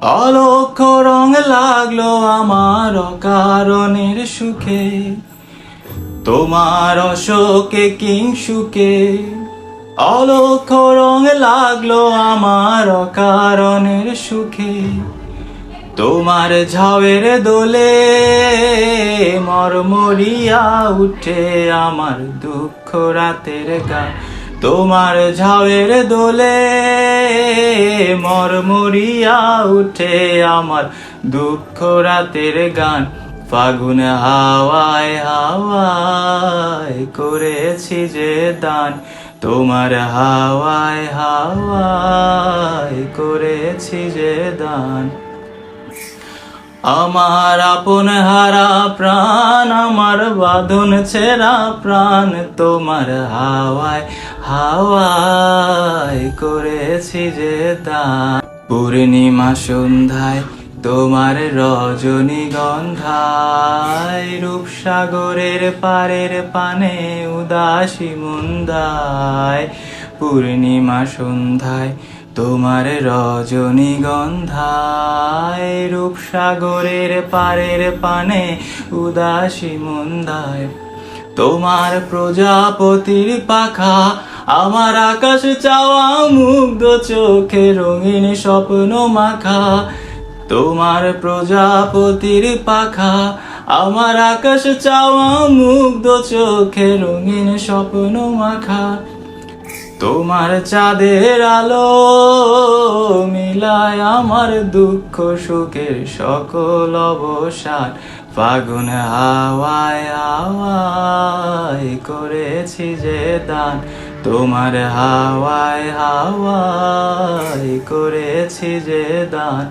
অলক্ষ রং লাগল আমার কারণের সুখে। তোমার অশোকে কিংসুকে অলক্ষ রং লাগল আমার কারণের সুখে। তোমার ঝাওয়ের দোলে মরমরিয়া উঠে আমার দুঃখ রাতের গা। তোমার ঝাওয়ের দোলে মরমরিয়া উঠে আমার দুঃখ রাতের গান। ফাগুন হাওয়ায় হাওয়ায় করেছি যে দান। তোমার হাওয়ায় হাওয়ায় করেছি যে দান। আমার আপন হারা প্রাণ, আমার বাঁধন ছেঁড়া প্রাণ, তোমার হাওয়ায় হাওয়ায় করেছি যে দান পূর্ণিমা সন্ধ্যায় তোমার রজনীগন্ধায়, রূপসাগরের পারের পানে উদাসী মুন্দায়। পূর্ণিমা সন্ধ্যায় তোমার রজনীগন্ধায়, রূপসাগরের পারের পানে উদাসী মুন্দায়। তোমার প্রজাপতির পাখা আমার আকাশ চাওয়া মুগ্ধ চোখে রঙিন স্বপ্ন মাখা, তোমার প্রজাপতির পাখা। আমার আকাশ চাওয়া মুগ্ধ চোখে রঙিন স্বপ্ন মাখা, তোমার চাঁদের আলো মিলায় আমার দুঃখ সুখের সকল অবসান। ফাগুন হাওয়ায় হাওয়ায় করেছি যে দান। তোমার হাওয়ায় হাওয়ায় করেছি যে দান।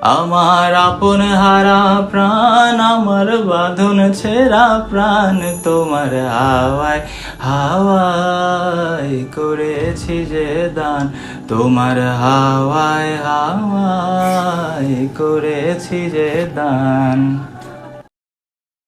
আমার আপন হারা প্রাণ, আমার বাঁধন ছেঁড়া প্রাণ, তোমার হাওয়ায় হাওয়ায় করেছি যে দান। তোমার হাওয়ায় হাওয়ায় করেছি যে দান।